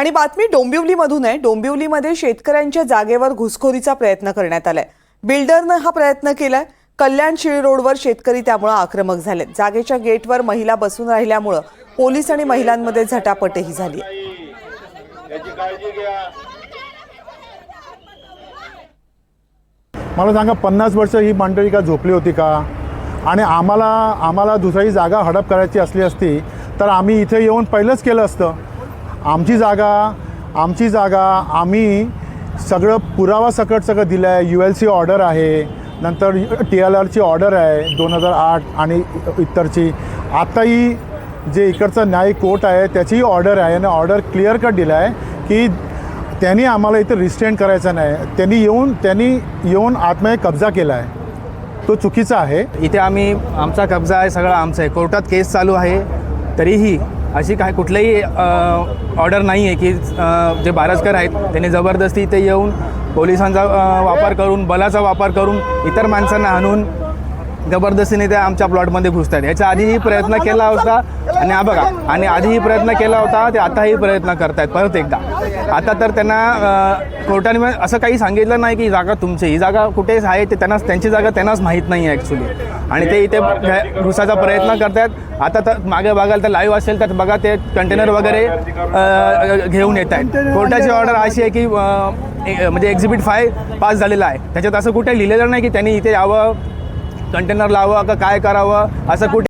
आणि बातमी डोंबिवलीमधून आहे. डोंबिवलीमध्ये शेतकऱ्यांच्या जागेवर घुसखोरीचा प्रयत्न करण्यात आलाय. बिल्डरनं हा प्रयत्न केलाय. कल्याण शिळी रोडवर शेतकरी त्यामुळे आक्रमक झाले जागेच्या गेटवर महिला बसून राहिल्यामुळं पोलीस आणि महिलांमध्ये झटापटही झाली मला सांगा पन्नास वर्ष ही मंडळी का झोपली होती का? आणि आम्हाला आम्हाला दुसरी जागा हडप करायची असली असती तर आम्ही इथे येऊन पहिलंच केलं असतं. आमची जागा आमची जागा आम्ही सगळं पुरावा सकट सगळं दिलं आहे यू एल सी ऑर्डर आहे. नंतर टी एल आरची ऑर्डर आहे दोन हजार आठ आणि इतरची. आत्ताही जे इकडचं न्यायिक कोर्ट आहे त्याचीही ऑर्डर आहे आणि ऑर्डर क्लिअर कट दिला आहे की त्यांनी आम्हाला इथं रिस्टेंट करायचं नाही. त्यांनी येऊन त्यांनी येऊन आत्मय कब्जा केला आहे तो चुकीचा आहे. इथे आम्ही आमचा कब्जा आहे सगळा आमचा आहे. कोर्टात केस चालू आहे. तरीही अशी काय कुठलीही ऑर्डर नाही आहे की जे बारसकर आहेत त्यांनी जबरदस्ती इथे येऊन पोलिसांचा वापर करून बलाचा वापर करून इतर माणसांना आणून जबरदस्तीने ते आमच्या प्लॉटमध्ये घुसतात. याच्या आधीही प्रयत्न केला होता आणि हा बघा आणि आधीही प्रयत्न केला होता ते आताही प्रयत्न करतायत परत एकदा. आता तर त्यांना कोर्टाने असं काही सांगितलं नाही की ही जागा तुमची ही जागा कुठे आहे ते त्यांना त्यांची जागा त्यांनाच माहीत नाही आहे ॲक्च्युली आणि ते इथे घुसायचा प्रयत्न करतायत. आता तर मागे बघाल तर लाईव्ह असेल तर बघा ते कंटेनर वगैरे घेऊन येत आहेत कोर्टाची ऑर्डर अशी आहे की म्हणजे एक्झिबिट फाय पास झालेला आहे. त्याच्यात असं कुठे लिहिलेलं नाही की त्यांनी इथे यावं कंटेनर लावा का काय करावं? असं कुठे